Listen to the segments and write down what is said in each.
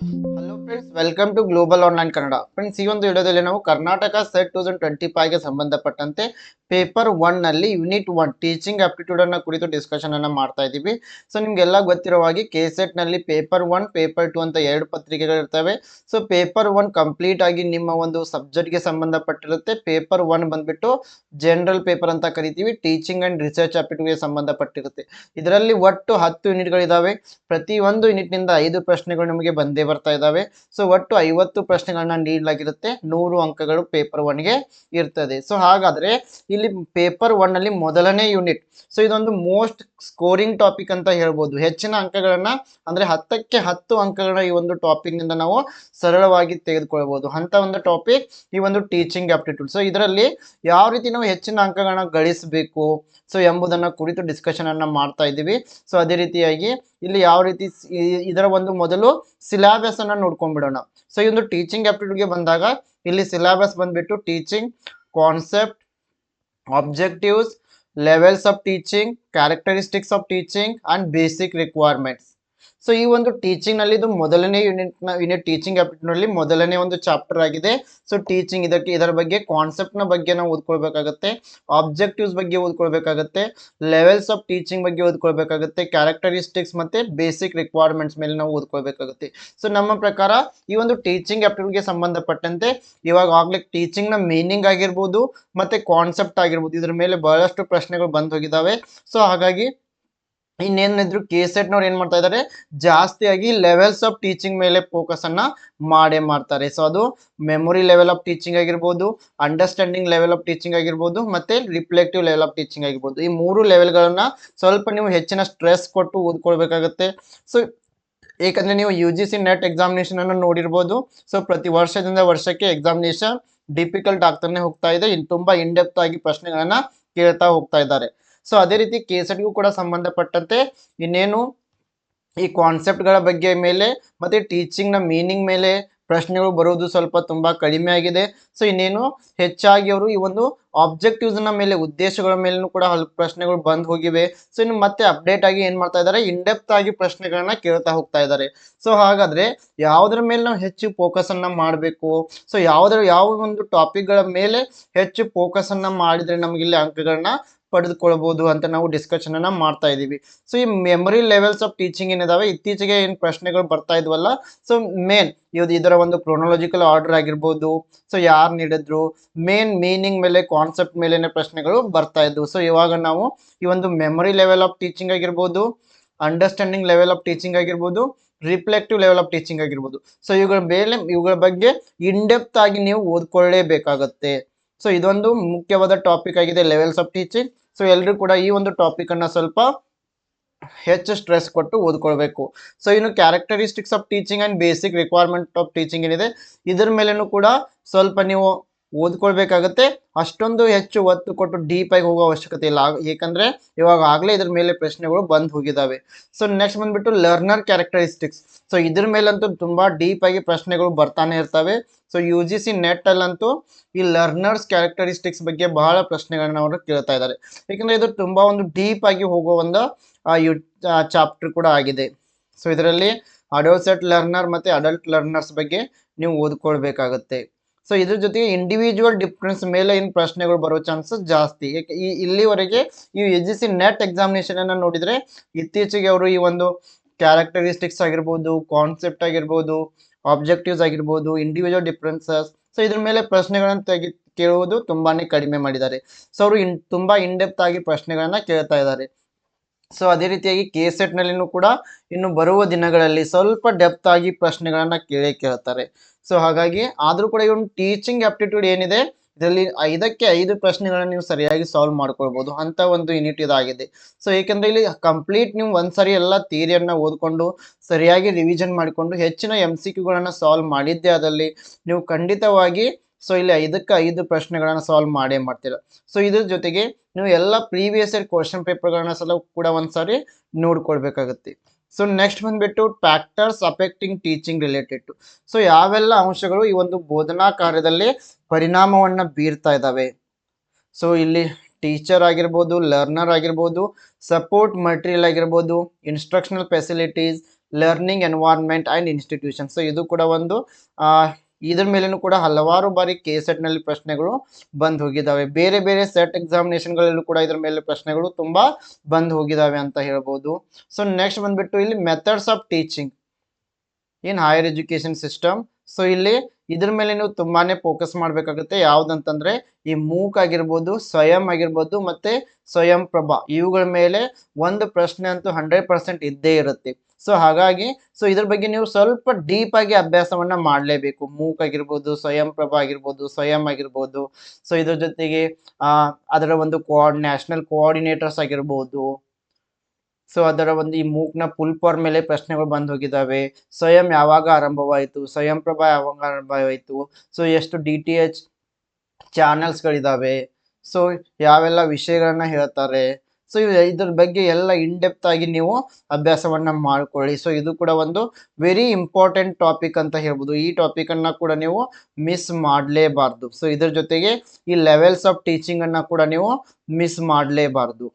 Hello friends welcome to global online Kannada friends ಈ ಒಂದು ವಿಡಿಯೋದಲ್ಲಿ ನಾವು Karnataka SET two thousand twenty ಫೈವ್ಗೆ ಸಂಬಂಧಪಟ್ಟಂತೆ ಪೇಪರ್ ಒನ್ನಲ್ಲಿ ಯೂನಿಟ್ ಒನ್ ಟೀಚಿಂಗ್ ಆಪ್ಟಿಟ್ಯೂಡ್ ಅನ್ನ ಕುರಿತು ಡಿಸ್ಕಷನ್ ಅನ್ನ ಮಾಡ್ತಾ ಇದ್ದೀವಿ. ಸೊ ನಿಮ್ಗೆಲ್ಲ ಗೊತ್ತಿರೋ ಹಾಗೆ ಕೆ ಸೆಟ್ನಲ್ಲಿ ಪೇಪರ್ ಒನ್ ಪೇಪರ್ ಟು ಅಂತ ಎರಡು ಪತ್ರಿಕೆಗಳಿರ್ತವೆ ಸೊ ಪೇಪರ್ ಒನ್ ಕಂಪ್ಲೀಟ್ ಆಗಿ ನಿಮ್ಮ ಒಂದು ಸಬ್ಜೆಕ್ಟ್ಗೆ ಸಂಬಂಧಪಟ್ಟಿರುತ್ತೆ. ಪೇಪರ್ ಒನ್ ಬಂದ್ಬಿಟ್ಟು ಜನರಲ್ ಪೇಪರ್ ಅಂತ ಕರಿತೀವಿ. ಟೀಚಿಂಗ್ ಅಂಡ್ ರಿಸರ್ಚ್ ಆಪ್ಟಿಟ್ಯೂಡ್ಗೆ ಸಂಬಂಧಪಟ್ಟಿರುತ್ತೆ. ಇದರಲ್ಲಿ ಒಟ್ಟು ಹತ್ತು ಒಂದು ಯೂನಿಟ್ನಿಂದ ಐದು ಪ್ರಶ್ನೆಗಳು ನಿಮಗೆ ಬಂದೇ ಬರ್ತಾ ಇದ್ದಾವೆ ಸೊ ಒಟ್ಟು ಐವತ್ತು ಪ್ರಶ್ನೆಗಳನ್ನ ನೀಡಲಾಗಿರುತ್ತೆ. ನೂರು ಅಂಕಗಳು ಪೇಪರ್ ಒನ್ಗೆ ಇರ್ತದೆ. ಸೊ ಹಾಗಾದ್ರೆ ಇಲ್ಲಿ ಪೇಪರ್ ಒನ್ ಅಲ್ಲಿ ಮೊದಲನೇ ಯೂನಿಟ್ ಸೊ ಇದೊಂದು ಮೋಸ್ಟ್ ಸ್ಕೋರಿಂಗ್ ಟಾಪಿಕ್ ಅಂತ ಹೇಳ್ಬೋದು. ಹೆಚ್ಚಿನ ಅಂಕಗಳನ್ನ ಅಂದ್ರೆ ಹತ್ತಕ್ಕೆ ಹತ್ತು ಅಂಕಗಳನ್ನ ಈ ಒಂದು ಟಾಪಿಕ್ನಿಂದ ನಾವು ಸರಳವಾಗಿ ತೆಗೆದುಕೊಳ್ಬಹುದು ಅಂತ ಒಂದು ಟಾಪಿಕ್ ಈ ಒಂದು ಟೀಚಿಂಗ್ ಆಪ್ಟಿಟ್ಯೂಡ್ ಸೊ ಇದರಲ್ಲಿ ಯಾವ ರೀತಿ ನಾವು ಹೆಚ್ಚಿನ ಅಂಕಗಳನ್ನ ಗಳಿಸಬೇಕು? ಸೊ ಎಂಬುದನ್ನ ಕುರಿತು ಡಿಸ್ಕಷನ್ ಅನ್ನ ಮಾಡ್ತಾ ಇದ್ದೀವಿ. ಸೊ ಅದೇ ರೀತಿಯಾಗಿ ಇಲ್ಲಿ ಯಾವ ರೀತಿ ಇದರ ಒಂದು ಮೊದಲು ಸಿಲಾಬಸ್ ಅನ್ನ ನೋಡ್ಕೊಂಡ್ಬಿಡೋಣ. ಸೊ ಈ ಒಂದು ಟೀಚಿಂಗ್ ಆಪ್ಟಿಟ್ಯೂಡ್ಗೆ ಬಂದಾಗ ಇಲ್ಲಿ ಸಿಲಾಬಸ್ ಬಂದ್ಬಿಟ್ಟು teaching concept objectives levels of teaching characteristics of teaching and basic requirements so ಈ ಒಂದು ಟೀಚಿಂಗ್ನಲ್ಲಿ ಇದು ಮೊದಲನೇ ಯೂನಿಟ್ ಯೂನಿಟ್ ಟೀಚಿಂಗ್ನಲ್ಲಿ ಮೊದಲನೇ ಒಂದು ಚಾಪ್ಟರ್ ಆಗಿದೆ. ಸೊ ಟೀಚಿಂಗ್ ಇದಕ್ಕೆ, ಇದರ ಬಗ್ಗೆ ಕಾನ್ಸೆಪ್ಟ್ನ ಬಗ್ಗೆ ನಾವು ಓದ್ಕೊಳ್ಬೇಕಾಗತ್ತೆ. ಆಬ್ಜೆಕ್ಟಿವ್ಸ್ ಬಗ್ಗೆ ಓದ್ಕೊಳ್ಬೇಕಾಗತ್ತೆ. ಲೆವೆಲ್ಸ್ ಆಫ್ ಟೀಚಿಂಗ್ ಬಗ್ಗೆ ಓದ್ಕೊಳ್ಬೇಕಾಗತ್ತೆ. ಕ್ಯಾರೆಕ್ಟರಿಸ್ಟಿಕ್ಸ್ ಮತ್ತೆ ಬೇಸಿಕ್ ರಿಕ್ವೈರ್ಮೆಂಟ್ಸ್ ಮೇಲೆ ನಾವು ಓದ್ಕೊಳ್ಬೇಕಾಗತ್ತೆ. ಸೊ ನಮ್ಮ ಪ್ರಕಾರ ಈ ಒಂದು ಟೀಚಿಂಗ್ಗೆ ಸಂಬಂಧಪಟ್ಟಂತೆ ಇವಾಗ ಆಗ್ಲಿಕ್ಕೆ ಟೀಚಿಂಗ್ನ ಮೀನಿಂಗ್ ಆಗಿರ್ಬೋದು, ಮತ್ತೆ ಕಾನ್ಸೆಪ್ಟ್ ಆಗಿರ್ಬೋದು, ಇದ್ರ ಮೇಲೆ ಬಹಳಷ್ಟು ಪ್ರಶ್ನೆಗಳು ಬಂದ್ ಹೋಗಿದಾವೆ ಸೊ ಹಾಗಾಗಿ ಇನ್ನೇನಿದ್ರು ಕೆ ಸೆಟ್ನವ್ರು ಏನ್ ಮಾಡ್ತಾ ಇದ್ದಾರೆ ಜಾಸ್ತಿಯಾಗಿ ಲೆವೆಲ್ಸ್ ಆಫ್ ಟೀಚಿಂಗ್ ಮೇಲೆ ಫೋಕಸ್ ಅನ್ನ ಮಾಡೇ ಮಾಡ್ತಾರೆ. ಸೊ ಅದು ಮೆಮೊರಿ ಲೆವೆಲ್ ಆಫ್ ಟೀಚಿಂಗ್ ಆಗಿರ್ಬೋದು ಅಂಡರ್ಸ್ಟ್ಯಾಂಡಿಂಗ್ ಲೆವೆಲ್ ಆಫ್ ಟೀಚಿಂಗ್ ಆಗಿರ್ಬೋದು, ಮತ್ತೆ ರಿಫ್ಲೆಕ್ಟಿವ್ ಲೆವೆಲ್ ಆಫ್ ಟೀಚಿಂಗ್ ಆಗಿರ್ಬೋದು. ಈ ಮೂರು ಲೆವೆಲ್ಗಳನ್ನ ಸ್ವಲ್ಪ ನೀವು ಹೆಚ್ಚಿನ ಸ್ಟ್ರೆಸ್ ಕೊಟ್ಟು ಓದ್ಕೊಳ್ಬೇಕಾಗತ್ತೆ. ಸೊ ಏಕಂದ್ರೆ ನೀವು U G C NET examination ಅನ್ನು ನೋಡಿರ್ಬೋದು. ಸೊ ಪ್ರತಿ ವರ್ಷದಿಂದ ವರ್ಷಕ್ಕೆ ಎಕ್ಸಾಮಿನೇಷನ್ ಡಿಫಿಕಲ್ಟ್ ಆಗ್ತಾನೆ ಹೋಗ್ತಾ ಇದೆ. ಇನ್ ತುಂಬಾ ಇಂಡೆಪ್ತ್ ಆಗಿ ಪ್ರಶ್ನೆಗಳನ್ನ ಕೇಳ್ತಾ ಹೋಗ್ತಾ ಇದ್ದಾರೆ. ಸೊ ಅದೇ ರೀತಿ ಕೇಸರಿಗೂ ಕೂಡ ಸಂಬಂಧಪಟ್ಟಂತೆ ಇನ್ನೇನು ಈ ಕಾನ್ಸೆಪ್ಟ್ಗಳ ಬಗ್ಗೆ ಮೇಲೆ ಮತ್ತೆ ಟೀಚಿಂಗ್ನ ಮೀನಿಂಗ್ ಮೇಲೆ ಪ್ರಶ್ನೆಗಳು ಬರೋದು ಸ್ವಲ್ಪ ತುಂಬಾ ಕಡಿಮೆ ಆಗಿದೆ. ಸೊ ಇನ್ನೇನು ಹೆಚ್ಚಾಗಿ ಅವರು ಈ ಒಂದು ಆಬ್ಜೆಕ್ಟಿವ್ಸ್ನ ಮೇಲೆ, ಉದ್ದೇಶಗಳ ಮೇಲೂ ಕೂಡ ಹಲವು ಪ್ರಶ್ನೆಗಳು ಬಂದ್ ಹೋಗಿವೆ. ಸೊ ಇನ್ನು ಮತ್ತೆ ಅಪ್ಡೇಟ್ ಆಗಿ ಏನ್ ಮಾಡ್ತಾ ಇದ್ದಾರೆ ಇಂಡೆಪ್ತ್ ಆಗಿ ಪ್ರಶ್ನೆಗಳನ್ನ ಕೇಳ್ತಾ ಹೋಗ್ತಾ ಇದ್ದಾರೆ ಸೊ ಹಾಗಾದ್ರೆ ಯಾವ್ದ್ರ ಮೇಲೆ ನಾವು ಹೆಚ್ಚು ಫೋಕಸ್ ಅನ್ನ ಮಾಡಬೇಕು? ಸೊ ಯಾವ್ದ್ರ, ಯಾವ ಒಂದು ಟಾಪಿಕ್ಗಳ ಮೇಲೆ ಹೆಚ್ಚು ಫೋಕಸ್ ಅನ್ನ ಮಾಡಿದ್ರೆ ನಮ್ಗೆ ಇಲ್ಲಿ ಅಂಕಗಳನ್ನ ಪಡೆದುಕೊಳ್ಬಹುದು ಅಂತ ನಾವು ಡಿಸ್ಕಶನ್ ಅನ್ನ ಮಾಡ್ತಾ ಇದೀವಿ ಸೊ ಈ ಮೆಮೊರಿ ಲೆವೆಲ್ಸ್ ಆಫ್ ಟೀಚಿಂಗ್ ಏನಿದಾವೆ? ಇತ್ತೀಚೆಗೆ ಏನ್ ಪ್ರಶ್ನೆಗಳು ಬರ್ತಾ ಇದ್ವಲ್ಲ? ಸೊ ಮೇನ್ ಇದು ಇದರ ಒಂದು ಕ್ರೊನಾಲಜಿಕಲ್ ಆರ್ಡರ್ ಆಗಿರ್ಬೋದು. ಸೊ ಯಾರು ನೀಡಿದ್ರು? ಮೇನ್ ಮೀನಿಂಗ್ ಮೇಲೆ ಕಾನ್ಸೆಪ್ಟ್ ಮೇಲೇನೆ ಪ್ರಶ್ನೆಗಳು ಬರ್ತಾ ಇದ್ವು. ಸೊ ಇವಾಗ ನಾವು ಈ ಒಂದು ಮೆಮೊರಿ ಲೆವೆಲ್ ಆಫ್ ಟೀಚಿಂಗ್ ಆಗಿರ್ಬೋದು ಅಂಡರ್ಸ್ಟ್ಯಾಂಡಿಂಗ್ ಲೆವೆಲ್ ಆಫ್ ಟೀಚಿಂಗ್ ಆಗಿರ್ಬೋದು ರಿಫ್ಲೆಕ್ಟಿವ್ ಲೆವೆಲ್ ಆಫ್ ಟೀಚಿಂಗ್ ಆಗಿರ್ಬೋದು. ಸೊ ಇವುಗಳ ಮೇಲೆ, ಇವುಗಳ ಬಗ್ಗೆ ಇಂಡೆಪ್ತ್ ಆಗಿ ನೀವು ಓದ್ಕೊಳ್ಳೇಬೇಕಾಗತ್ತೆ. ಸೊ ಇದೊಂದು ಮುಖ್ಯವಾದ ಟಾಪಿಕ್ ಆಗಿದೆ ಲೆವೆಲ್ಸ್ ಆಫ್ ಟೀಚಿಂಗ್ ಸೊ ಎಲ್ಲರೂ ಕೂಡ ಈ ಒಂದು ಟಾಪಿಕ್ ಅನ್ನ ಸ್ವಲ್ಪ ಹೆಚ್ಚು ಸ್ಟ್ರೆಸ್ ಕೊಟ್ಟು ಓದ್ಕೊಳ್ಬೇಕು. ಸೊ ಇನ್ನು characteristics of teaching and basic requirement of teaching ಏನಿದೆ, ಇದ್ರ ಮೇಲೇನು ಕೂಡ ಸ್ವಲ್ಪ ನೀವು ಓದ್ಕೊಳ್ಬೇಕಾಗತ್ತೆ. ಅಷ್ಟೊಂದು ಹೆಚ್ಚು ಒತ್ತು ಕೊಟ್ಟು ಡೀಪ್ ಆಗಿ ಹೋಗೋ ಅವಶ್ಯಕತೆ ಇಲ್ಲ. ಏಕೆಂದ್ರೆ ಇವಾಗ ಆಗ್ಲೇ ಇದ್ರ ಮೇಲೆ ಪ್ರಶ್ನೆಗಳು ಬಂದ್ ಹೋಗಿದಾವೆ. ಸೊ ನೆಕ್ಸ್ಟ್ ಬಂದ್ಬಿಟ್ಟು ಲರ್ನರ್ ಕ್ಯಾರೆಕ್ಟರಿಸ್ಟಿಕ್ಸ್ ಸೊ ಇದ್ರ ಮೇಲಂತೂ ತುಂಬಾ ಡೀಪ್ ಆಗಿ ಪ್ರಶ್ನೆಗಳು ಬರ್ತಾನೆ ಇರ್ತವೆ. So U G C NET ಅಲ್ಲಂತೂ ಈ ಲರ್ನರ್ಸ್ ಕ್ಯಾರೆಕ್ಟರಿಸ್ಟಿಕ್ಸ್ ಬಗ್ಗೆ ಬಹಳ ಪ್ರಶ್ನೆಗಳನ್ನ ಅವರು ಕೇಳ್ತಾ ಇದ್ದಾರೆ. ಯಾಕಂದ್ರೆ ಇದು ತುಂಬಾ ಒಂದು ಡೀಪ್ ಆಗಿ ಹೋಗೋ ಒಂದು ಯು ಚಾಪ್ಟರ್ ಕೂಡ ಆಗಿದೆ. ಸೊ ಇದರಲ್ಲಿ ಅಡೋಸೆಟ್ ಲರ್ನರ್ ಮತ್ತೆ ಅಡಲ್ಟ್ ಲರ್ನರ್ಸ್ ಬಗ್ಗೆ ನೀವು ಓದ್ಕೊಳ್ಬೇಕಾಗತ್ತೆ. ಸೊ ಇದ್ರ ಜೊತೆಗೆ ಇಂಡಿವಿಜುವಲ್ ಡಿಫ್ರೆನ್ಸ್ ಮೇಲೆ ಏನು ಪ್ರಶ್ನೆಗಳು ಬರೋ ಚಾನ್ಸಸ್ ಜಾಸ್ತಿ. ಏಕೆ, ಈ ಇಲ್ಲಿವರೆಗೆ ಈ S G C NET examination ಅನ್ನ ನೋಡಿದ್ರೆ ಇತ್ತೀಚೆಗೆ ಅವರು ಈ ಒಂದು ಕ್ಯಾರೆಕ್ಟರಿಸ್ಟಿಕ್ಸ್ ಆಗಿರ್ಬೋದು ಕಾನ್ಸೆಪ್ಟ್ ಆಗಿರ್ಬೋದು ಆಬ್ಜೆಕ್ಟಿವ್ಸ್ ಆಗಿರ್ಬೋದು ಇಂಡಿವಿಜುವಲ್ ಡಿಫ್ರೆನ್ಸಸ್ ಸೊ ಇದ್ರ ಮೇಲೆ ಪ್ರಶ್ನೆಗಳನ್ನು ತೆಗಿ, ಕೇಳುವುದು ತುಂಬಾನೇ ಕಡಿಮೆ ಮಾಡಿದ್ದಾರೆ. ಸೊ ಅವರು ಇನ್, ತುಂಬಾ ಇನ್ಡೆಪ್ತ್ ಆಗಿ ಪ್ರಶ್ನೆಗಳನ್ನ ಕೇಳ್ತಾ ಇದ್ದಾರೆ. ಸೊ ಅದೇ ರೀತಿಯಾಗಿ ಕೆ ಸೆಟ್ ನಲ್ಲಿನೂ ಕೂಡ ಇನ್ನು ಬರುವ ದಿನಗಳಲ್ಲಿ ಸ್ವಲ್ಪ ಡೆಪ್ತ್ ಆಗಿ ಪ್ರಶ್ನೆಗಳನ್ನು ಕೇಳೇ ಕೇಳ್ತಾರೆ. ಸೊ ಹಾಗಾಗಿ ಆದರೂ ಕೂಡ ಇವನು ಟೀಚಿಂಗ್ ಆಪ್ಟಿಟ್ಯೂಡ್ ಏನಿದೆ, ಇದರಲ್ಲಿ ಐದಕ್ಕೆ ಐದು ಪ್ರಶ್ನೆಗಳನ್ನು ನೀವು ಸರಿಯಾಗಿ ಸಾಲ್ವ್ ಮಾಡ್ಕೊಳ್ಬೋದು. ಅಂತ ಒಂದು ಯೂನಿಟ್ ಇದಾಗಿದೆ. ಸೊ ಏಕೆಂದ್ರೆ ಇಲ್ಲಿ ಕಂಪ್ಲೀಟ್ ನೀವು ಒಂದ್ಸರಿ ಎಲ್ಲ ಥಿಯರಿಯನ್ನು ಓದ್ಕೊಂಡು, ಸರಿಯಾಗಿ ರಿವಿಷನ್ ಮಾಡಿಕೊಂಡು ಹೆಚ್ಚಿನ ಎಂ ಸಿ ಕ್ಯೂಗಳನ್ನು ಸಾಲ್ವ್ ಮಾಡಿದ್ದೇ ಅದಲ್ಲಿ ನೀವು ಖಂಡಿತವಾಗಿ ಸೊ ಇಲ್ಲಿ ಐದಕ್ಕೆ ಐದು ಪ್ರಶ್ನೆಗಳನ್ನ ಸಾಲ್ವ್ ಮಾಡೇ ಮಾಡ್ತೀರ. ಸೊ ಇದ್ರ ಜೊತೆಗೆ ನೀವು ಎಲ್ಲ ಪ್ರೀವಿಯಸ್ ಇಯರ್ ಕ್ವಶನ್ ಪೇಪರ್ಗಳನ್ನ ಸಲ ಕೂಡ ಒಂದ್ಸಾರಿ ನೋಡ್ಕೊಳ್ಬೇಕಾಗತ್ತೆ. ಸೊ ನೆಕ್ಸ್ಟ್ ಬಂದ್ಬಿಟ್ಟು factors affecting teaching related to so ಯಾವೆಲ್ಲ ಅಂಶಗಳು ಈ ಒಂದು ಬೋಧನಾ ಕಾರ್ಯದಲ್ಲಿ ಪರಿಣಾಮವನ್ನು ಬೀರ್ತಾ ಇದ್ದಾವೆ ಸೊ ಇಲ್ಲಿ ಟೀಚರ್ ಆಗಿರ್ಬೋದು ಲರ್ನರ್ ಆಗಿರ್ಬೋದು ಸಪೋರ್ಟ್ ಮಟೀರಿಯಲ್ ಆಗಿರ್ಬೋದು instructional facilities learning environment and institution so ಇದು ಕೂಡ ಒಂದು ಇದ್ರ ಮೇಲೇನು ಕೂಡ ಹಲವಾರು ಬಾರಿ ಕೆ ಸೆಟ್ನಲ್ಲಿ ಪ್ರಶ್ನೆಗಳು ಬಂದ್ ಹೋಗಿದ್ದಾವೆ ಬೇರೆ ಬೇರೆ ಸೆಟ್ ಎಕ್ಸಾಮಿನೇಷನ್ಗಳಲ್ಲೂ ಕೂಡ ಇದ್ರ ಮೇಲೆ ಪ್ರಶ್ನೆಗಳು ತುಂಬಾ ಬಂದ್ ಹೋಗಿದ್ದಾವೆ ಅಂತ ಹೇಳ್ಬೋದು. ಸೊ ನೆಕ್ಸ್ಟ್ ಬಂದ್ಬಿಟ್ಟು ಇಲ್ಲಿ methods of teaching in higher education system so ಇಲ್ಲಿ ಇದ್ರ ಮೇಲೆ ನೀವು ತುಂಬಾನೇ ಫೋಕಸ್ ಮಾಡ್ಬೇಕಾಗುತ್ತೆ. ಯಾವ್ದಂತಂದ್ರೆ ಈ ಮೂಕ್ ಆಗಿರ್ಬೋದು, ಸ್ವಯಂ ಆಗಿರ್ಬೋದು, ಮತ್ತೆ ಸ್ವಯಂ ಪ್ರಭಾ. ಇವುಗಳ ಮೇಲೆ ಒಂದು ಪ್ರಶ್ನೆ ಅಂತೂ ಹಂಡ್ರೆಡ್ ಪರ್ಸೆಂಟ್ ಇದ್ದೇ ಇರುತ್ತೆ. ಸೊ ಹಾಗಾಗಿ ಸೊ ಇದ್ರ ಬಗ್ಗೆ ನೀವು ಸ್ವಲ್ಪ ಡೀಪ್ ಆಗಿ ಅಭ್ಯಾಸವನ್ನ ಮಾಡಲೇಬೇಕು. ಮೂಕ್ ಆಗಿರ್ಬೋದು ಸ್ವಯಂ ಪ್ರಭಾ ಆಗಿರ್ಬೋದು, ಸ್ವಯಂ ಆಗಿರ್ಬೋದು. ಸೊ ಇದ್ರ ಜೊತೆಗೆ ಅದರ ಒಂದು ಕೋಆರ್ಡ್ ನ್ಯಾಷನಲ್ ಕೋಆರ್ಡಿನೇಟರ್ಸ್ ಆಗಿರ್ಬೋದು. ಸೊ ಅದರ ಒಂದು ಈ ಮೂಕ್ನ ಫುಲ್ ಫಾರ್ಮ್ ಮೇಲೆ ಪ್ರಶ್ನೆಗಳು ಬಂದು ಹೋಗಿದ್ದಾವೆ ಸ್ವಯಂ ಯಾವಾಗ ಆರಂಭವಾಯಿತು? ಸ್ವಯಂ ಪ್ರಭಾ ಯಾವಾಗ ಆರಂಭವಾಯಿತು? ಸೊ ಎಷ್ಟು ಡಿ ಟಿ ಎಚ್ ಚಾನಲ್ಸ್ಗಳಿದ್ದಾವೆ ಸೊ ಯಾವೆಲ್ಲ ವಿಷಯಗಳನ್ನ ಹೇಳ್ತಾರೆ? ಸೊ ಇದ್ರ ಬಗ್ಗೆ ಎಲ್ಲ ಇನ್ ಡೆಪ್ತ್ ಆಗಿ ನೀವು ಅಭ್ಯಾಸವನ್ನ ಮಾಡ್ಕೊಳ್ಳಿ. ಸೊ ಇದು ಕೂಡ ಒಂದು ವೆರಿ ಇಂಪಾರ್ಟೆಂಟ್ ಟಾಪಿಕ್ ಅಂತ ಹೇಳ್ಬೋದು. ಈ ಟಾಪಿಕ್ ಕೂಡ ನೀವು ಮಿಸ್ ಮಾಡಲೇಬಾರ್ದು. ಸೊ ಇದ್ರ ಜೊತೆಗೆ ಈ ಲೆವೆಲ್ಸ್ ಆಫ್ ಟೀಚಿಂಗ್ ಅನ್ನ ಕೂಡ ನೀವು ಮಿಸ್ ಮಾಡಲೇಬಾರ್ದು.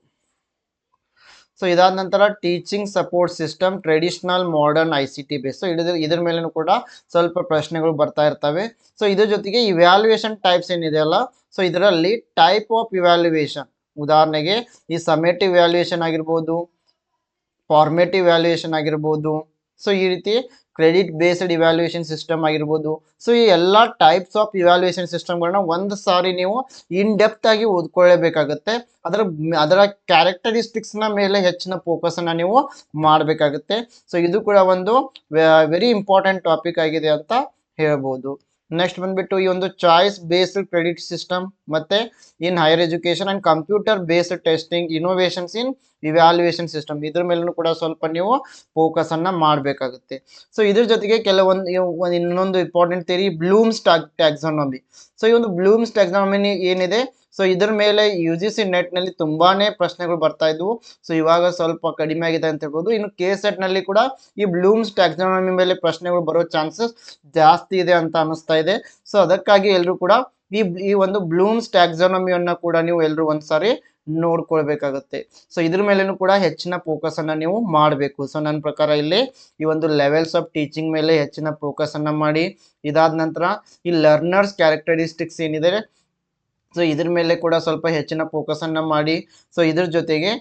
ಸೊ ಇದಾದ ನಂತರ teaching support system traditional modern I C T base so ಇದ್ರ ಇದ್ರ ಮೇಲೂ ಕೂಡ ಸ್ವಲ್ಪ ಪ್ರಶ್ನೆಗಳು ಬರ್ತಾ ಇರ್ತವೆ. ಸೊ ಇದ್ರ ಜೊತೆಗೆ ಇವ್ಯಾಲ್ಯೂಯೇಷನ್ ಟೈಪ್ಸ್ ಏನಿದೆಯಲ್ಲ ಸೊ ಇದರಲ್ಲಿ ಟೈಪ್ ಆಫ್ ಇವ್ಯಾಲ್ಯೂಯೇಷನ್ ಉದಾಹರಣೆಗೆ ಈ ಸಮೇಟಿವ್ ವ್ಯಾಲ್ಯೂಯೇಷನ್ ಆಗಿರ್ಬೋದು ಫಾರ್ಮೇಟಿವ್ ವ್ಯಾಲ್ಯೂಯೇಷನ್ ಆಗಿರ್ಬೋದು ಸೊ ಈ ರೀತಿ ಕ್ರೆಡಿಟ್ ಬೇಸ್ಡ್ ಇವ್ಯಾಲ್ಯೂಯೇಷನ್ ಸಿಸ್ಟಮ್ ಆಗಿರ್ಬೋದು. ಸೊ ಈ ಎಲ್ಲ ಟೈಪ್ಸ್ ಆಫ್ ಇವ್ಯಾಲ್ಯೂಯೇಷನ್ ಸಿಸ್ಟಮ್ಗಳನ್ನ ಒಂದು ಸಾರಿ ನೀವು ಇನ್ ಡೆಪ್ತ್ ಆಗಿ ಓದ್ಕೊಳ್ಳೇಬೇಕಾಗುತ್ತೆ. ಅದರ ಅದರ ಕ್ಯಾರೆಕ್ಟರಿಸ್ಟಿಕ್ಸ್ನ ಮೇಲೆ ಹೆಚ್ಚಿನ ಫೋಕಸನ್ನು ನೀವು ಮಾಡಬೇಕಾಗುತ್ತೆ. ಸೊ ಇದು ಕೂಡ ಒಂದು ವೆರಿ ಇಂಪಾರ್ಟೆಂಟ್ ಟಾಪಿಕ್ ಆಗಿದೆ ಅಂತ ಹೇಳ್ಬೋದು. ನೆಕ್ಸ್ಟ್ ಬಂದ್ಬಿಟ್ಟು ಈ ಒಂದು ಚಾಯ್ಸ್ ಬೇಸ್ಡ್ ಕ್ರೆಡಿಟ್ ಸಿಸ್ಟಮ್ ಮತ್ತೆ in higher education and computer based testing innovations in evaluation system ಇದ್ರ ಮೇಲೂ ಕೂಡ ಸ್ವಲ್ಪ ನೀವು ಫೋಕಸ್ ಅನ್ನ ಮಾಡಬೇಕಾಗುತ್ತೆ. ಸೊ ಇದ್ರ ಜೊತೆಗೆ ಕೆಲವೊಂದು ಇನ್ನೊಂದು important theory Bloom's taxonomy so ಈ ಒಂದು ಬ್ಲೂಮ್ಸ್ ಟ್ಯಾಕ್ಸಾನಮಿ ಏನಿದೆ? ಸೊ ಇದ್ರ ಮೇಲೆ ಯು ಜಿ ಸಿ ನೆಟ್ನಲ್ಲಿ ತುಂಬಾನೇ ಪ್ರಶ್ನೆಗಳು ಬರ್ತಾ ಇದ್ವು. ಸೊ ಇವಾಗ ಸ್ವಲ್ಪ ಕಡಿಮೆ ಆಗಿದೆ ಅಂತ ಹೇಳ್ಬೋದು. ಇನ್ನು ಕೆ ಸೆಟ್ನಲ್ಲಿ ಕೂಡ ಈ ಬ್ಲೂಮ್ಸ್ ಟ್ಯಾಕ್ಸಾನಮಿ ಮೇಲೆ ಪ್ರಶ್ನೆಗಳು ಬರೋ ಚಾನ್ಸಸ್ ಜಾಸ್ತಿ ಇದೆ ಅಂತ ಅನಿಸ್ತಾ ಇದೆ. ಸೊ ಅದಕ್ಕಾಗಿ ಎಲ್ಲರೂ ಕೂಡ ಈ ಈ ಒಂದು ಬ್ಲೂಮ್ಸ್ ಟ್ಯಾಕ್ಸಾನಮಿಯನ್ನ ಕೂಡ ನೀವು ಎಲ್ಲರೂ ಒಂದ್ಸಾರಿ ನೋಡ್ಕೊಳ್ಬೇಕಾಗತ್ತೆ. ಸೊ ಇದ್ರ ಮೇಲೇನು ಕೂಡ ಹೆಚ್ಚಿನ ಫೋಕಸ್ ಅನ್ನ ನೀವು ಮಾಡಬೇಕು. ಸೊ ನನ್ನ ಪ್ರಕಾರ ಇಲ್ಲಿ ಈ ಒಂದು ಲೆವೆಲ್ಸ್ ಆಫ್ ಟೀಚಿಂಗ್ ಮೇಲೆ ಹೆಚ್ಚಿನ ಫೋಕಸ್ ಅನ್ನ ಮಾಡಿ. ಇದಾದ ನಂತರ ಈ ಲರ್ನರ್ಸ್ ಕ್ಯಾರೆಕ್ಟರಿಸ್ಟಿಕ್ಸ್ ಏನಿದೆ ಸೊ ಇದ್ರ ಮೇಲೆ ಕೂಡ ಸ್ವಲ್ಪ ಹೆಚ್ಚಿನ ಫೋಕಸನ್ನು ಮಾಡಿ. ಸೊ ಇದ್ರ ಜೊತೆಗೆ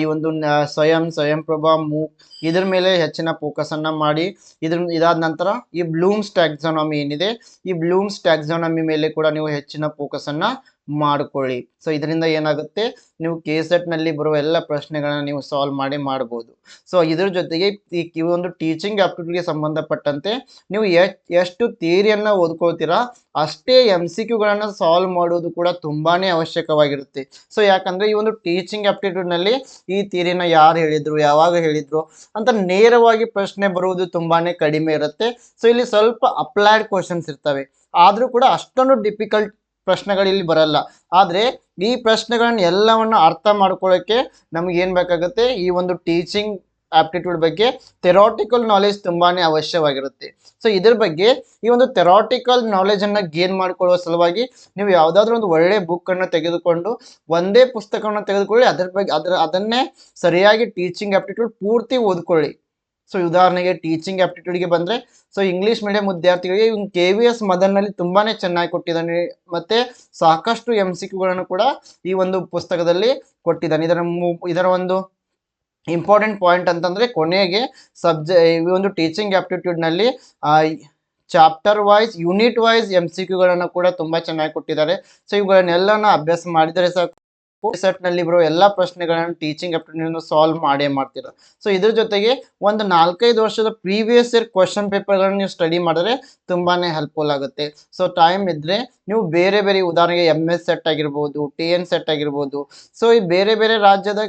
ಈ ಒಂದು ಸ್ವಯಂ ಸ್ವಯಂ ಪ್ರಭಾ ಮೂಕ್, ಇದ್ರ ಮೇಲೆ ಹೆಚ್ಚಿನ ಫೋಕಸನ್ನು ಮಾಡಿ. ಇದ್ರ, ಇದಾದ ನಂತರ ಈ ಬ್ಲೂಮ್ಸ್ ಟ್ಯಾಕ್ಸಾನಮಿ ಏನಿದೆ, ಈ ಬ್ಲೂಮ್ಸ್ ಟ್ಯಾಕ್ಸಾನಮಿ ಮೇಲೆ ಕೂಡ ನೀವು ಹೆಚ್ಚಿನ ಫೋಕಸನ್ನು ಮಾಡ್ಕೊಳ್ಳಿ. ಸೊ ಇದರಿಂದ ಏನಾಗುತ್ತೆ? ನೀವು ಕೆ ನಲ್ಲಿ ಬರುವ ಎಲ್ಲ ಪ್ರಶ್ನೆಗಳನ್ನ ನೀವು ಸಾಲ್ವ್ ಮಾಡಿ ಮಾಡ್ಬೋದು. ಸೊ ಇದ್ರ ಜೊತೆಗೆ ಈ ಒಂದು ಟೀಚಿಂಗ್ ಆಪ್ಟಿಟ್ಯೂಡ್ಗೆ ಸಂಬಂಧಪಟ್ಟಂತೆ ನೀವು ಎಷ್ಟು ಥಿಯರಿಯನ್ನ ಓದ್ಕೊಳ್ತೀರಾ, ಅಷ್ಟೇ ಎಂ ಸಿ ಕ್ಯೂಗಳನ್ನು ಸಾಲ್ವ್ ಮಾಡೋದು ಕೂಡ ತುಂಬಾನೇ ಅವಶ್ಯಕವಾಗಿರುತ್ತೆ. ಸೊ ಯಾಕಂದ್ರೆ ಈ ಒಂದು ಟೀಚಿಂಗ್ನಲ್ಲಿ ಈ ಥಿಯರಿನ ಯಾರು ಹೇಳಿದ್ರು, ಯಾವಾಗ ಹೇಳಿದ್ರು ಅಂತ ನೇರವಾಗಿ ಪ್ರಶ್ನೆ ಬರುವುದು ತುಂಬಾನೇ ಕಡಿಮೆ ಇರುತ್ತೆ. ಸೊ ಇಲ್ಲಿ ಸ್ವಲ್ಪ ಅಪ್ಲೈಡ್ ಕ್ವಶನ್ಸ್ ಇರ್ತವೆ. ಆದರೂ ಕೂಡ ಅಷ್ಟೊಂದು ಡಿಫಿಕಲ್ಟ್ ಪ್ರಶ್ನೆಗಳು ಇಲ್ಲಿ ಬರಲ್ಲ. ಆದರೆ ಈ ಪ್ರಶ್ನೆಗಳನ್ನ ಎಲ್ಲವನ್ನು ಅರ್ಥ ಮಾಡ್ಕೊಳ್ಳೋಕ್ಕೆ ನಮ್ಗೆ ಏನು ಬೇಕಾಗುತ್ತೆ? ಈ ಒಂದು ಟೀಚಿಂಗ್ ಆಪ್ಟಿಟ್ಯೂಡ್ ಬಗ್ಗೆ ಥೆರಾಟಿಕಲ್ ನಾಲೆಜ್ ತುಂಬಾ ಅವಶ್ಯವಾಗಿರುತ್ತೆ. ಸೊ ಇದ್ರ ಬಗ್ಗೆ ಈ ಒಂದು ಥೆರಾಟಿಕಲ್ ನಾಲೆಜನ್ನು ಗೇನ್ ಮಾಡಿಕೊಳ್ಳುವ ಸಲುವಾಗಿ ನೀವು ಯಾವುದಾದ್ರೂ ಒಂದು ಒಳ್ಳೆ ಬುಕ್ಕನ್ನು ತೆಗೆದುಕೊಂಡು ಒಂದೇ ಪುಸ್ತಕವನ್ನು ತೆಗೆದುಕೊಳ್ಳಿ, ಅದ್ರ ಬಗ್ಗೆ, ಅದರ, ಅದನ್ನೇ ಸರಿಯಾಗಿ ಟೀಚಿಂಗ್ ಆಪ್ಟಿಟ್ಯೂಡ್ ಪೂರ್ತಿ ಓದ್ಕೊಳ್ಳಿ. ಸೊ ಉದಾಹರಣೆಗೆ ಟೀಚಿಂಗ್ ಆಪ್ಟಿಟ್ಯೂಡ್ಗೆ ಬಂದ್ರೆ ಸೊ ಇಂಗ್ಲಿಷ್ ಮೀಡಿಯಂ ವಿದ್ಯಾರ್ಥಿಗಳಿಗೆ ಕೆ ವಿ ಎಸ್ ಮದನ್ನಲ್ಲಿ ತುಂಬಾನೇ ಚೆನ್ನಾಗಿ ಕೊಟ್ಟಿದ್ದಾನೆ. ಮತ್ತೆ ಸಾಕಷ್ಟು ಎಂ ಸಿ ಕ್ಯೂಗಳನ್ನು ಕೂಡ ಈ ಒಂದು ಪುಸ್ತಕದಲ್ಲಿ ಕೊಟ್ಟಿದ್ದಾನೆ. ಇದರ ಇದರ ಒಂದು ಇಂಪಾರ್ಟೆಂಟ್ ಪಾಯಿಂಟ್ ಅಂತಂದ್ರೆ ಕೊನೆಗೆ ಸಬ್ಜೆ ಈ ಒಂದು teaching ಆಪ್ಟಿಟ್ಯೂಡ್ನಲ್ಲಿ chapter wise unit wise M C ಕ್ಯೂಗಳನ್ನು ಕೂಡ ತುಂಬಾ ಚೆನ್ನಾಗಿ ಕೊಟ್ಟಿದ್ದಾರೆ. ಸೊ ಇವುಗಳನ್ನೆಲ್ಲನ ಅಭ್ಯಾಸ ಮಾಡಿದರೆ ಸಾಕು. ಸೆಟ್ನಲ್ಲಿ ಬರೋ ಎಲ್ಲಾ ಪ್ರಶ್ನೆಗಳನ್ನು ಟೀಚಿಂಗ್ ಅಪ್ಟಿಟ್ಯೂಡ್ ಸಾಲ್ವ್ ಮಾಡೇ ಮಾಡ್ತೀರಾ. ಸೊ ಇದ್ರ ಜೊತೆಗೆ ಒಂದು ನಾಲ್ಕೈದು ವರ್ಷದ ಪ್ರೀವಿಯಸ್ ಇಯರ್ ಕ್ವಶನ್ ಪೇಪರ್ಗಳನ್ನು ನೀವು ಸ್ಟಡಿ ಮಾಡಿದ್ರೆ ತುಂಬಾನೇ ಹೆಲ್ಪ್ಫುಲ್ ಆಗುತ್ತೆ. ಸೊ ಟೈಮ್ ಇದ್ರೆ ನೀವು ಬೇರೆ ಬೇರೆ ಉದಾಹರಣೆಗೆ ಎಂ ಎಸ್ ಸೆಟ್ ಆಗಿರ್ಬೋದು ಟಿ ಎನ್ ಸೆಟ್ ಆಗಿರ್ಬೋದು. ಸೊ ಈ ಬೇರೆ ಬೇರೆ ರಾಜ್ಯದ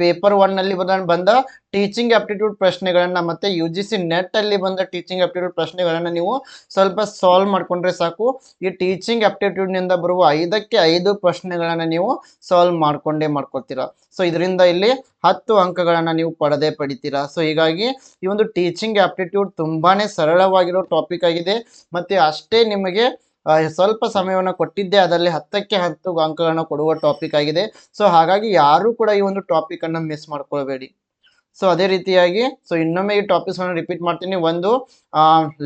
ಪೇಪರ್ ಒನ್ನಲ್ಲಿ ಬಂದ ಟೀಚಿಂಗ್ ಆಪ್ಟಿಟ್ಯೂಡ್ ಪ್ರಶ್ನೆಗಳನ್ನ ಮತ್ತೆ ಯು ಜಿ ಸಿ ನೆಟ್ ಅಲ್ಲಿ ಬಂದ ಟೀಚಿಂಗ್ ಆಪ್ಟಿಟ್ಯೂಡ್ ಪ್ರಶ್ನೆಗಳನ್ನ ನೀವು ಸ್ವಲ್ಪ ಸಾಲ್ವ್ ಮಾಡ್ಕೊಂಡ್ರೆ ಸಾಕು. ಈ ಟೀಚಿಂಗ್ ಆಪ್ಟಿಟ್ಯೂಡ್ನಿಂದ ಬರುವ ಐದಕ್ಕೆ ಐದು ಪ್ರಶ್ನೆಗಳನ್ನ ನೀವು ಸಾಲ್ವ್ ಮಾಡ್ಕೊಂಡೇ ಮಾಡ್ಕೊತೀರಾ. ಸೊ ಇದರಿಂದ ಇಲ್ಲಿ ಹತ್ತು ಅಂಕಗಳನ್ನ ನೀವು ಪಡೆದೇ ಪಡಿತೀರಾ. ಸೊ ಹೀಗಾಗಿ ಈ ಒಂದು ಟೀಚಿಂಗ್ ಆಪ್ಟಿಟ್ಯೂಡ್ ತುಂಬಾನೇ ಸರಳವಾಗಿರೋ ಟಾಪಿಕ್ ಆಗಿದೆ. ಮತ್ತೆ ಅಷ್ಟೇ ನಿಮಗೆ ಸ್ವಲ್ಪ ಸಮಯವನ್ನು ಕೊಟ್ಟಿದ್ದೆ. ಅದರಲ್ಲಿ ಹತ್ತಕ್ಕೆ ಹತ್ತು ಅಂಕಗಳನ್ನು ಕೊಡುವ ಟಾಪಿಕ್ ಆಗಿದೆ. ಸೊ ಹಾಗಾಗಿ ಯಾರು ಕೂಡ ಈ ಒಂದು ಟಾಪಿಕ್ ಮಿಸ್ ಮಾಡ್ಕೊಳ್ಬೇಡಿ. ಸೊ ಅದೇ ರೀತಿಯಾಗಿ ಸೊ ಇನ್ನೊಮ್ಮೆ ಈ ಟಾಪಿಕ್ಸ್ಗಳನ್ನು ರಿಪೀಟ್ ಮಾಡ್ತೀನಿ. ಒಂದು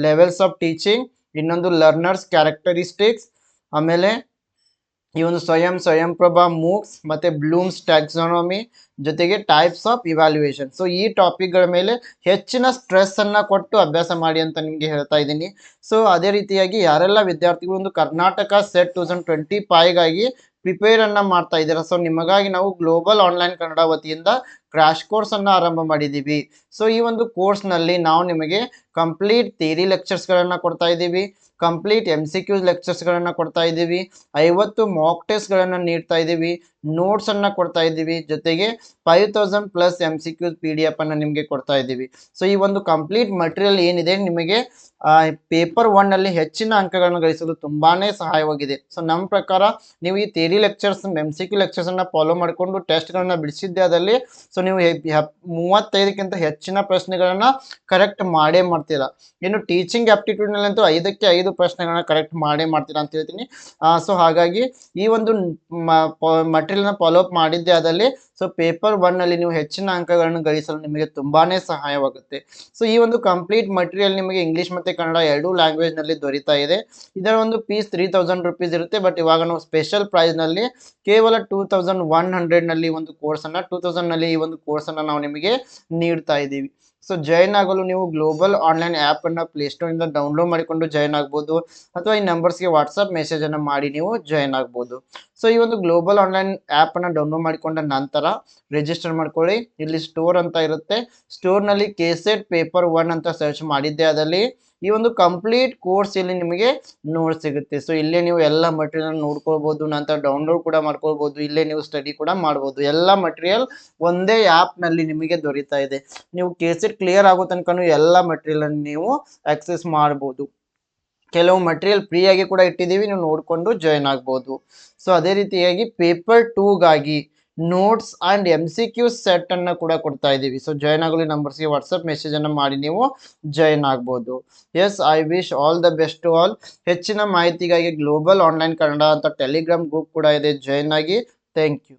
ಲೆವೆಲ್ಸ್ ಆಫ್ ಟೀಚಿಂಗ್ ಇನ್ನೊಂದು ಲರ್ನರ್ಸ್ ಕ್ಯಾರೆಕ್ಟರಿಸ್ಟಿಕ್ಸ್ ಆಮೇಲೆ ಈ ಸ್ವಯಂ ಸ್ವಯಂ ಪ್ರಭಾ ಮೂಕ್ಸ್ ಮತ್ತೆ ಬ್ಲೂಮ್ಸ್ ಟ್ಯಾಕ್ಸಾನಮಿ ಜೊತೆಗೆ ಟೈಪ್ಸ್ ಆಫ್ ಇವ್ಯಾಲ್ಯೂಯೇಷನ್ ಸೊ ಈ ಟಾಪಿಕ್ಗಳ ಮೇಲೆ ಹೆಚ್ಚಿನ ಸ್ಟ್ರೆಸ್ ಅನ್ನ ಕೊಟ್ಟು ಅಭ್ಯಾಸ ಮಾಡಿ ಅಂತ ನಿಮಗೆ ಹೇಳ್ತಾ ಇದ್ದೀನಿ. ಸೊ ಅದೇ ರೀತಿಯಾಗಿ ಯಾರೆಲ್ಲ ವಿದ್ಯಾರ್ಥಿಗಳು ಒಂದು Karnataka SET two thousand twenty ಫೈವ್ಗಾಗಿ prepare ಅನ್ನ ಮಾಡ್ತಾ ಇದ್ದೀರಾ? ಸೊ ನಿಮಗಾಗಿ ನಾವು ಗ್ಲೋಬಲ್ ಆನ್ಲೈನ್ ಕನ್ನಡ ವತಿಯಿಂದ ಕ್ರಾಶ್ ಕೋರ್ಸ್ ಅನ್ನು ಆರಂಭ ಮಾಡಿದ್ದೀವಿ ಸೊ ಈ ಒಂದು ಕೋರ್ಸ್ನಲ್ಲಿ ನಾವು ನಿಮಗೆ ಕಂಪ್ಲೀಟ್ ಥಿಯರಿ ಲೆಕ್ಚರ್ಸ್ಗಳನ್ನು ಕೊಡ್ತಾ ಇದ್ದೀವಿ. ಕಂಪ್ಲೀಟ್ ಎಂ ಸಿ ಕ್ಯೂಸ್ ಲೆಕ್ಚರ್ಸ್ಗಳನ್ನು ಕೊಡ್ತಾ ಇದ್ದೀವಿ. ಐವತ್ತು ಮಾಕ್ ಟೆಸ್ಟ್ಗಳನ್ನು ನೀಡ್ತಾ ಇದ್ದೀವಿ. ನೋಟ್ಸನ್ನು ಕೊಡ್ತಾ ಇದ್ದೀವಿ. ಜೊತೆಗೆ five thousand plus M C Qs P D F ಅನ್ನು ನಿಮಗೆ ಕೊಡ್ತಾ ಇದ್ದೀವಿ. ಸೊ ಈ ಒಂದು ಕಂಪ್ಲೀಟ್ ಮಟೀರಿಯಲ್ ಏನಿದೆ ನಿಮಗೆ ಪೇಪರ್ ಒನ್ನಲ್ಲಿ ಹೆಚ್ಚಿನ ಅಂಕಗಳನ್ನು ಗಳಿಸಲು ತುಂಬಾ ಸಹಾಯವಾಗಿದೆ. ಸೊ ನಮ್ಮ ಪ್ರಕಾರ ನೀವು ಈ theory lectures M C Q ಲೆಕ್ಚರ್ಸನ್ನು follow ಮಾಡಿಕೊಂಡು ಟೆಸ್ಟ್ಗಳನ್ನು ಬಿಡಿಸಿದ್ದೆ ಅದಲ್ಲಿ ಸೊ ನೀವು ಮೂವತ್ತೈದಕ್ಕಿಂತ ಹೆಚ್ಚಿನ ಪ್ರಶ್ನೆಗಳನ್ನು ಕರೆಕ್ಟ್ ಮಾಡೇ ಮಾಡ್ತೀರಾ. ಇನ್ನು ಟೀಚಿಂಗ್ ಆಪ್ಟಿಟ್ಯೂಡ್ನಲ್ಲಂತೂ ಐದಕ್ಕೆ ಐದು ಪ್ರಶ್ನೆಗಳನ್ನ ಕರೆಕ್ಟ್ ಮಾಡೇ ಮಾಡ್ತೀರಾ ಅಂತ ಹೇಳ್ತೀನಿ. ಸೊ ಹಾಗಾಗಿ ಈ ಒಂದು ಮಟೀರಿಯಲ್ನ ಫಾಲೋ ಅಪ್ ಮಾಡಿದ್ದೆ ಆದಲ್ಲಿ ಸೊ ಪೇಪರ್ ಒನ್ನಲ್ಲಿ ನೀವು ಹೆಚ್ಚಿನ ಅಂಕಗಳನ್ನು ಗಳಿಸಲು ನಿಮಗೆ ತುಂಬಾನೇ ಸಹಾಯವಾಗುತ್ತೆ. ಸೊ ಈ ಒಂದು ಕಂಪ್ಲೀಟ್ ಮಟೀರಿಯಲ್ ನಿಮಗೆ ಇಂಗ್ಲಿಷ್ ಮತ್ತೆ ಕನ್ನಡ ಎರಡೂ ಲ್ಯಾಂಗ್ವೇಜ್ನಲ್ಲಿ ದೊರೀತಾ ಇದೆ. ಇದರ ಒಂದು ಪೀಸ್ ತ್ರೀ ತೌಸಂಡ್ ರುಪೀಸ್ ಇರುತ್ತೆ. ಬಟ್ ಇವಾಗ ನಾವು ಸ್ಪೆಷಲ್ ಪ್ರೈಸ್ನಲ್ಲಿ ಕೇವಲ ಟೂ ತೌಸಂಡ್ ಒನ್ ಹಂಡ್ರೆಡ್ನಲ್ಲಿ ಒಂದು ಕೋರ್ಸನ್ನು ಟೂ ತೌಸಂಡ್ನಲ್ಲಿ ಈ ಒಂದು ಕೋರ್ಸನ್ನು ನಾವು ನಿಮಗೆ ನೀಡ್ತಾ ಇದ್ದೀವಿ. ಸೊ ಜಾಯ್ನ್ ಆಗಲು ನೀವು ಗ್ಲೋಬಲ್ ಆನ್ಲೈನ್ ಆ್ಯಪನ್ನು ಪ್ಲೇಸ್ಟೋರಿಂದ ಡೌನ್ಲೋಡ್ ಮಾಡಿಕೊಂಡು ಜಾಯ್ನ್ ಆಗ್ಬೋದು. ಅಥವಾ ಈ ನಂಬರ್ಸ್ಗೆ ವಾಟ್ಸಪ್ ಮೆಸೇಜನ್ನು ಮಾಡಿ ನೀವು ಜಾಯ್ನ್ ಆಗ್ಬೋದು. ಸೊ ಈ ಒಂದು ಗ್ಲೋಬಲ್ ಆನ್ಲೈನ್ ಆ್ಯಪನ್ನು ಡೌನ್ಲೋಡ್ ಮಾಡಿಕೊಂಡ ನಂತರ ರಿಜಿಸ್ಟರ್ ಮಾಡ್ಕೊಳ್ಳಿ. ಇಲ್ಲಿ ಸ್ಟೋರ್ ಅಂತ ಇರುತ್ತೆ. ಸ್ಟೋರ್ನಲ್ಲಿ ಕೆಸೆಟ್ ಪೇಪರ್ ಒನ್ ಅಂತ ಸರ್ಚ್ ಮಾಡಿದ್ದೆ ಅದರಲ್ಲಿ. ಈ ಒಂದು ಕಂಪ್ಲೀಟ್ ಕೋರ್ಸ್ ಇಲ್ಲಿ ನಿಮಗೆ ನೋಡ್ ಸಿಗುತ್ತೆ. ಸೊ ಇಲ್ಲೇ ನೀವು ಎಲ್ಲ ಮಟೀರಿಯಲ್ ನೋಡ್ಕೊಳ್ಬೋದು, ನಂತರ ಡೌನ್ಲೋಡ್ ಕೂಡ ಮಾಡ್ಕೊಳ್ಬೋದು, ಇಲ್ಲೇ ನೀವು ಸ್ಟಡಿ ಕೂಡ ಮಾಡ್ಬೋದು. ಎಲ್ಲ ಮಟೀರಿಯಲ್ ಒಂದೇ ಆ್ಯಪ್ನಲ್ಲಿ ನಿಮಗೆ ದೊರೀತಾ ಇದೆ. ನೀವು ಕೆಸೆಟ್ ಕ್ಲಿಯರ್ ಆಗೋ ತನಕ ಎಲ್ಲ ಮಟೀರಿಯಲ್ ನೀವು ಆಕ್ಸೆಸ್ ಮಾಡ್ಬೋದು. ಕೆಲವು ಮಟೀರಿಯಲ್ ಫ್ರೀಯಾಗಿ ಕೂಡ ಇಟ್ಟಿದ್ದೀವಿ, ನೀವು ನೋಡಿಕೊಂಡು ಜಾಯ್ನ್ ಆಗ್ಬೋದು. ಸೊ ಅದೇ ರೀತಿಯಾಗಿ paper ಟೂಗಾಗಿ notes and M C Q ಸೆಟ್ಟನ್ನು ಕೂಡ ಕೊಡ್ತಾ ಇದ್ದೀವಿ ಸೊ ಜಾಯ್ನ್ ಆಗಲಿ ನಂಬರ್ಸ್ಗೆ ವಾಟ್ಸಪ್ ಮೆಸೇಜನ್ನು ಮಾಡಿ ನೀವು ಜಾಯ್ನ್ ಆಗ್ಬೋದು. Yes I wish all the best to all ಹೆಚ್ಚಿನ ಮಾಹಿತಿಗಾಗಿ ಗ್ಲೋಬಲ್ ಆನ್ಲೈನ್ ಕನ್ನಡ ಅಂತ ಟೆಲಿಗ್ರಾಮ್ ಗ್ರೂಪ್ ಕೂಡ ಇದೆ. ಜಾಯ್ನ್ ಆಗಿ. Thank you